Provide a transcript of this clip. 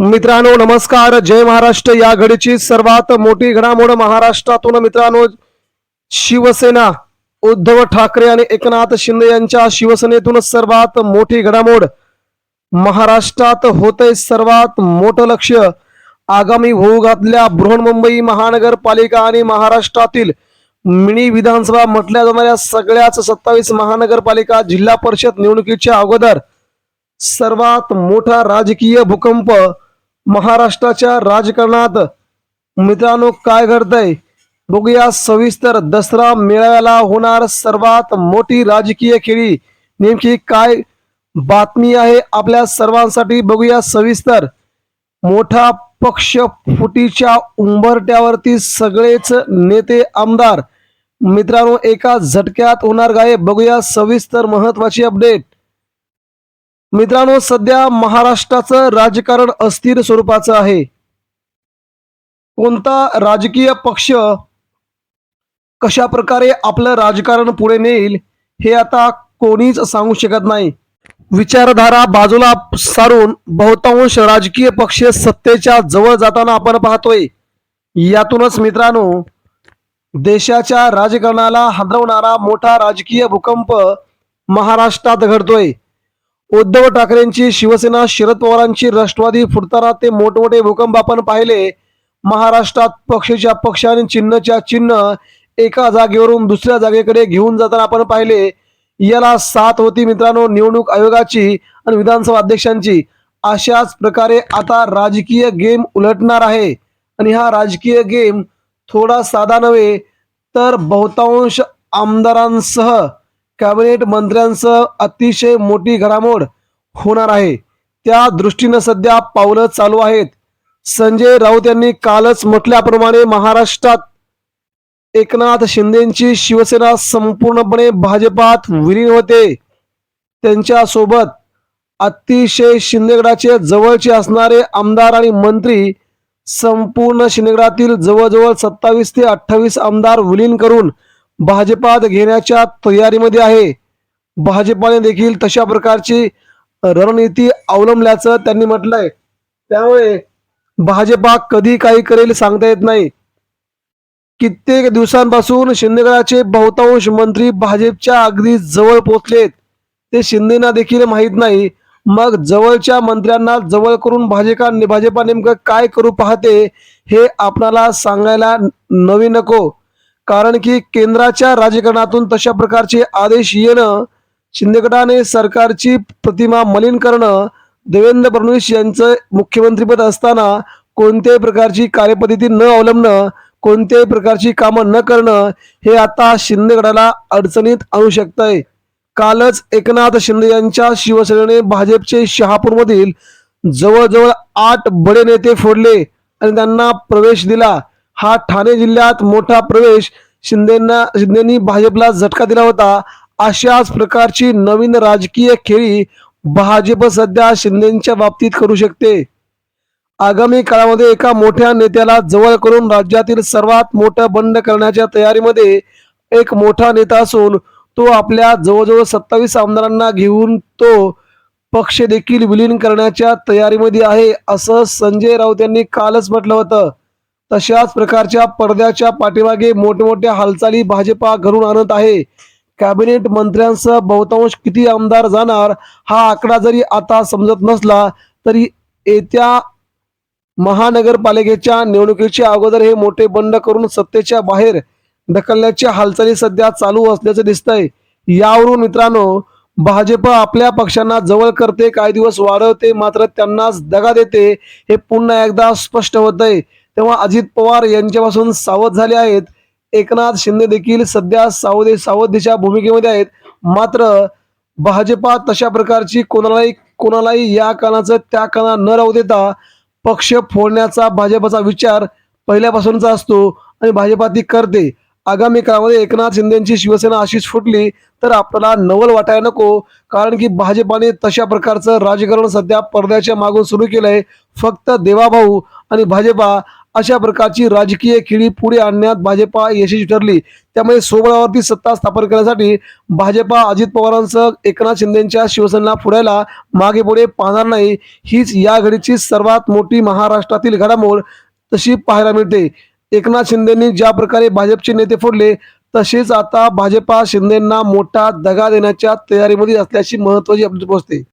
मित्रांनो नमस्कार. जय महाराष्ट्र. या घडीची सर्वात मोठी घडामोड महाराष्ट्रातून मित्रांनो शिवसेना उद्धव ठाकरे आणि एकनाथ शिंदे यांच्या शिवसेनेतून सर्वात मोठी घडामोड महाराष्ट्रात होते सर्वात मोठं लक्ष आगामी होऊ घातल्या बृहन्मुंबई महानगरपालिका आणि महाराष्ट्रातील मिनी विधानसभा म्हटल्या जाणाऱ्या सगळ्याच सत्तावीस महानगरपालिका जिल्हा परिषद निवडणुकीच्या अगोदर सर्वात मोठा राजकीय भूकंप महाराष्ट्राच्या राजकारणात. मित्रांनो काय घडतंय? बघूया सविस्तर. दसरा मेळाव्याला होणार सर्वात मोठी राजकीय खेळी. नेमकी काय बातमी आहे आपल्या सर्वांसाठी? बघूया सविस्तर. मोठा पक्ष फुटीच्या उंबरट्यावरती सगळेच नेते आमदार. मित्रांनो एका झटक्यात होणार गाय बघूया सविस्तर महत्वाची अपडेट. मित्रांनो सध्या महाराष्ट्राचं राजकारण अस्थिर स्वरूपाचं आहे. कोणता राजकीय पक्ष कशा प्रकारे आपलं राजकारण पुढे नेईल हे आता कोणीच सांगू शकत नाही. विचारधारा बाजूला सारून बहुतांश राजकीय पक्ष सत्तेच्या जवळ जाताना आपण पाहतोय. यातूनच मित्रांनो देशाच्या राजकारणाला हादरवणारा मोठा राजकीय भूकंप महाराष्ट्रात घडतोय. उद्धव ठाकरेंची शिवसेना शरद पवारांची राष्ट्रवादी फुटताना ते मोठमोठे भूकंप आपण पाहिले. महाराष्ट्रात पक्षाच्या पक्ष आणि चिन्हच्या चिन्ह एका जागेवरून दुसऱ्या जागेकडे घेऊन जाताना आपण पाहिले. याला साथ होती मित्रांनो निवडणूक आयोगाची आणि विधानसभा अध्यक्षांची. अशाच प्रकारे आता राजकीय गेम उलटणार आहे. आणि हा राजकीय गेम थोडा साधा नव्हे तर बहुतांश आमदारांसह कॅबिनेट मंत्र्यांसह अतिशय मोठी घडामोड होणार आहे. त्या दृष्टीनं सध्या पावलं चालू आहेत. संजय राऊत यांनी कालच म्हटल्याप्रमाणे महाराष्ट्रात एकनाथ शिंदेची शिवसेना संपूर्णपणे भाजपात विलीन होते. त्यांच्यासोबत अतिशय शिंदेगडाचे जवळचे असणारे आमदार आणि मंत्री संपूर्ण शिंदेगडातील जवळजवळ सत्तावीस ते अठ्ठावीस आमदार विलीन करून भाजपात घेण्याच्या तयारीमध्ये आहे. भाजपाने देखील तशा प्रकारची रणनीती अवलंबल्याचं त्यांनी म्हटलंय. त्यामुळे भाजपा कधी काही करेल सांगता येत नाही. कित्येक दिवसांपासून शिंदेगडाचे बहुतांश मंत्री भाजपच्या अगदी जवळ पोचलेत ते शिंदेना देखील माहीत नाही. मग जवळच्या मंत्र्यांना जवळ करून भाजपा भाजपा नेमकं काय करू पाहते हे आपणाला सांगायला नवी नको. कारण की केंद्राच्या राजकारणातून तशा प्रकारचे आदेश येणं शिंदेगडाने सरकारची प्रतिमा मलिन करणं देवेंद्र फडणवीस यांचं मुख्यमंत्रीपद असताना कोणत्याही प्रकारची कार्यपद्धती न अवलंबणं कोणत्याही प्रकारची कामं न करणं हे आता शिंदेगडाला अडचणीत आणू शकतंय. कालच एकनाथ शिंदे यांच्या शिवसेनेने भाजपचे शहापूरमधील जवळजवळ आठ बडे नेते फोडले आणि त्यांना प्रवेश दिला. हा ठाणे जिल्ह्यात मोठा प्रवेश शिंदेना शिंदेनी भाजपला झटका दिला होता. अशाच प्रकारची नवीन राजकीय खेळी भाजप सध्या शिंदेच्या बाबतीत करू शकते. आगामी काळामध्ये एका मोठ्या नेत्याला जवळ करून राज्यातील सर्वात मोठं बंड करण्याच्या तयारीमध्ये एक मोठा नेता असून तो आपल्या जवळजवळ सत्तावीस आमदारांना घेऊन तो पक्ष देखील विलीन करण्याच्या तयारीमध्ये आहे असं संजय राऊत यांनी कालच म्हटलं होतं. तशाच प्रकारच्या पडद्याच्या पाठीमागे मोठमोठ्या हालचाली भाजपा घडून आणत आहे. कॅबिनेट मंत्र्यांसह बहुतांश किती आमदार जाणार हा आकडा जरी आता समजत नसला तरी येत्या महानगरपालिकेच्या निवडणुकीच्या अगोदर हे मोठे बंड करून सत्तेच्या बाहेर ढकलण्याच्या हालचाली सध्या चालू असल्याचं दिसतंय. यावरून मित्रांनो भाजप आपल्या पक्षांना जवळ करते काही दिवस वाढवते मात्र त्यांनाच दगा देते हे पुन्हा एकदा स्पष्ट होत आहे तेव्हा अजित पवार यांच्यापासून सावध झाले आहेत. एकनाथ शिंदे देखील सध्या सावधे सावधीच्या भूमिकेमध्ये आहेत. मात्र भाजपा तशा प्रकारची कोणालाही कोणालाही या कानाचं त्या काना न राहू देता पक्ष फोडण्याचा भाजपचा विचार पहिल्यापासूनचा असतो आणि भाजपा ती करते. आगामी काळामध्ये एकनाथ शिंदेची शिवसेना अशीच फुटली तर आपल्याला नवल वाटायला नको. कारण की भाजपाने तशा प्रकारचं राजकारण सध्या पडद्याच्या मागून सुरू केलंय. फक्त देवाभाऊ आणि भाजपा अशा प्रकारची राजकीय खिळी पुढे आणण्यात भाजपा यशस्वी ठरली. त्यामुळे सोबळावरती सत्ता स्थापन करण्यासाठी भाजपा अजित पवारांसह एकनाथ शिंदेच्या शिवसेनेला फुडायला मागे पुढे पाहणार नाही. हीच या घडीची सर्वात मोठी महाराष्ट्रातील घडामोड तशी पाहायला मिळते. एकनाथ शिंदेनी ज्या प्रकारे भाजपचे नेते फोडले तसेच आता भाजपा शिंदेना मोठा दगा देण्याच्या तयारीमध्ये असल्याची महत्वाची अपडेट पोहोचते.